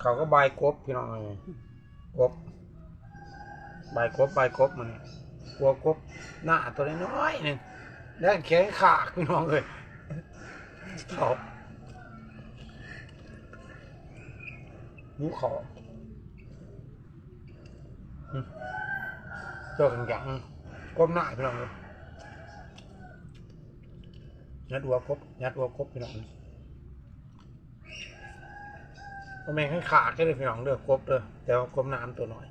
เขาก็บายกบพี่น้องเลยกบบายกบบายกบมันกลัวกบหน้าตัวน้อยหนึ่งแล้วแขนขาพี่น้องเลยเขานิ้วขอเจ้ากันยังก้มหน้าพี่น้องเลยยัดหัวกบยัดหัวกบพี่น้องเลย มันแม่งให้ขาดแค่เลยพี่น้องเด้อกบเด้อแต่ว่ากบน้ำตัวหน่อย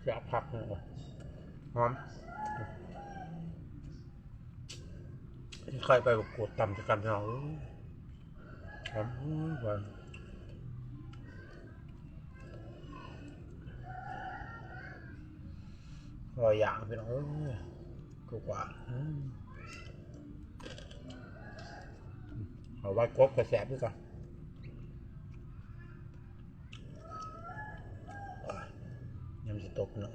เสียพับเลยว่ะหอมใครไปบอกกดต่ำจะกันพี่น้องเอ้ยหอมหวานรอยอย่างพี่น้องเอ้ยกูกว่าอื มเอาไว้กบกระแสด้วยกันอะยังจะตกหน่อย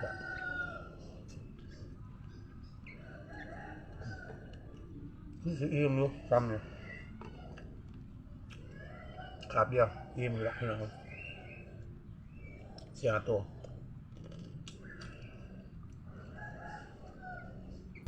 ครับนี่คืออิ่มอยู่ซ้ำเนี่ยขาบเดียวอิ่มแล้วพี่น้องเสียตัว